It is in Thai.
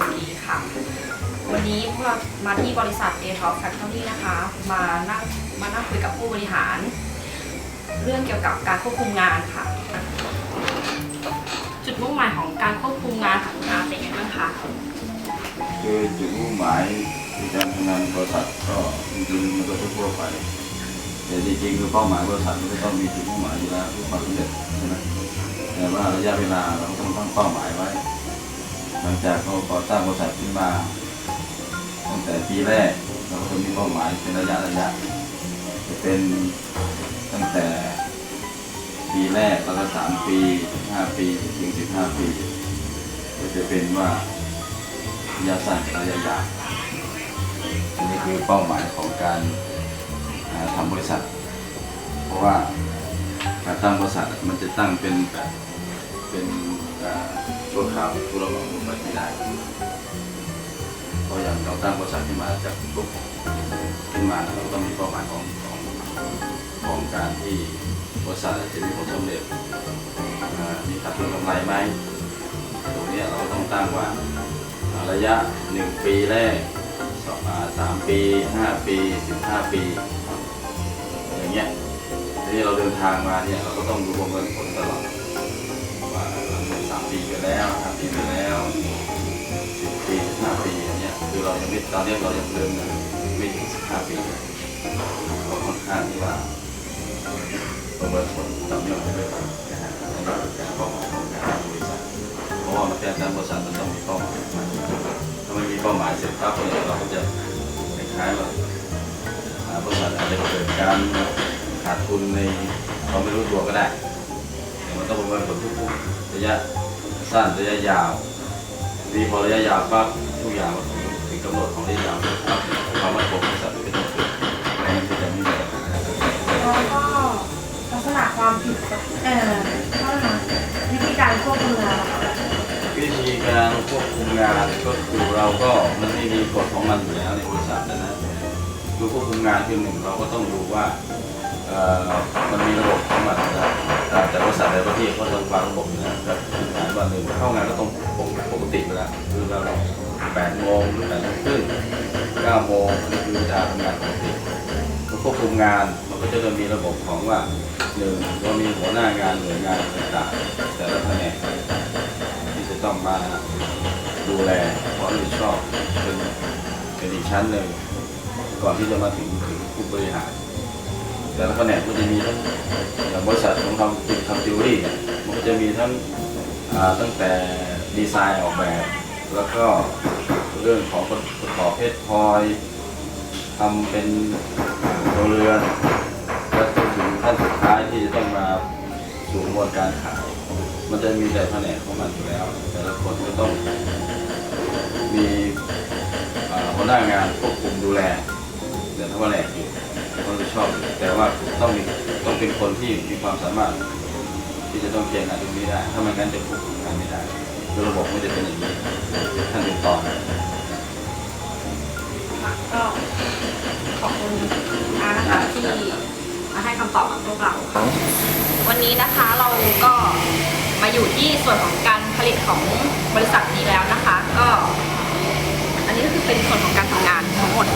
ทยาเขตชลบุรีค่ะ วันนี้พวกเรามาที่บริษัท a t o f Factory นะคะ มานั่งมานั่งคุยกับผู้บริหาร เรื่องเกี่ยวกับการควบคุมงานค่ะ จุดมุ่งหมายของการควบคุมงานของงานเป็นยังไงบ้างคะคือจุดมุ่งหมายในการทำงานบริษัทก็จริงๆมันก็ทั่วไป แต่จริงๆคือเป้าหมายบริษัทมันก็ต้องมีจุดมุ่งหมายอยู่แล้วเพื่อความสำเร็จใช่ไหมแต่ว่าระยะเวลาเราก็ต้องตั้งเป้าหมายไว้ หลังจากเราก่อตั้งบริษัทขึ้นมาตั้งแต่ปีแรกเราก็จะมีเป้าหมายเป็นระยะระยะ จะเป็นตั้งแต่ปีแรกแล้วก็สามปีห้าปีถึงสิบห้าปี ก็จะเป็นว่าระยะสั้นระยะยาวนนี้คือเป้าหมายของการอ่าทำบริษัท เพราะว่าการตั้งบริษัทมันจะตั้งเป็นแบบเป็น อ่าชั่วคราวผู้รับเหมาทั่วไปไม่ได้เพราะอย่างเราตั้งบริษัทขึ้นมาจากปุ๊บขึ้นมาเราก็ต้องมีเป้าหมายของของของการที่บริษัทจะมีผลสำเร็จมีขาดทุนกำไรไหมตรงนี้เราต้องตั้งว่าระยะหนึ่งปีแรกสองอ่าสามปีห้าปีสิบห้าปีอย่างเงี้ยทีนี้เราเดินทางมาเนี่ยเราก็ต้องดูประเมินผลตลอด งี้ตอนนี้เรายังเดินไม่ถึงสิบห้าปีก็ค่อนข้างที่ว่าประเมินผลต่อเนื่องไปด้วยกันะฮะอันการเป้าหมายของการบริษัทเพราะว่ามันเป็นการบริษัทมันต้องมีเป้าหมายถ้าไม่มีเป้าหมายเสร็จปั๊บเนี่ยเราก็จะคล้ายๆว่าบริษัทอาจจะเกิดการขาดทุนในเราไม่รู้ตัวก็ได้แต่มันต้องประเมินผลทุกๆระยะสั้นระยะยาวดีพอระยะยาวปั๊บทุกอย่างมันถึง กำหนดของระยะยาวปั๊บเนี่ยความมั่นคงของบริษัทมันก็จะเกิดไม่งั้นก็จะไม่มีปัญหาแล้วก็ลักษณะความผิดเอ่อเท่านั้นวิธีการควบคุมงานวิธีการควบคุมงานก็คือเราก็มันไม่มีกฎของมันอยู่แล้วในบริษัทนะนะคือควบคุมงานคือหนึ่งเราก็ต้องดูว่าเอ่อมันมีระบบของมันนะแต่ แต่บริษัทในประเทศเขาจะวางระบบนะครับงานวันหนึ่งเข้างานก็ต้องปกติไปแล้วคือเราแปดโมงหรือแปดโมงครึ่งเก้าโมงนี่คือกาทำงานปกติควบคุมงานมันก็จะเริ่มมีระบบของว่าหนึ่งเรามีหัวหน้างานหน่วยงานต่างๆแต่ละแผนกที่จะต้องมาดูแลความรับผิดชอบเป็นเป็นอีกชั้นหนึ่งก่อนที่จะมาถึงถึงผู้บริหาร แต่ละแผนกก็จะมีทั้งอย่างบริษัทของทำจิตทำจิวเวลรี่มันก็จะมีทั้งตั้งแต่ดีไซน์ออกแบบ แล้วก็เรื่องของประกอบเพชรพลอยทำเป็นตัวเรือนและจนถึงขั้นสุดท้ายที่จะต้องมาสู่กระบวนการขาย มันจะมีแต่แผนกของมันอยู่แล้ว แต่ละคนก็ต้องมีหัวหน้างานควบคุมดูแลแต่ถ้าแผนกอยู่ เขาจะชอบ แต่ว่าต้องมีต้องเป็นคนที่มีความสามารถ ที่จะต้องเพียงงานตรงนี้ได้ ถ้าไม่งั้นจะควบคุมงานไม่ได้ระบบไม่ได้เป็นอย่างนี้เป็นขั้นเป็นตอนก็ขอบคุณอานะคะที่มาให้คำตอบกับพวกเราค่ะวันนี้นะคะเราก็มาอยู่ที่ส่วนของการผลิตของบริษัทนี้แล้วนะคะ ก็ อันนี้ก็คือเป็นส่วนของการทำงานทั้งหมด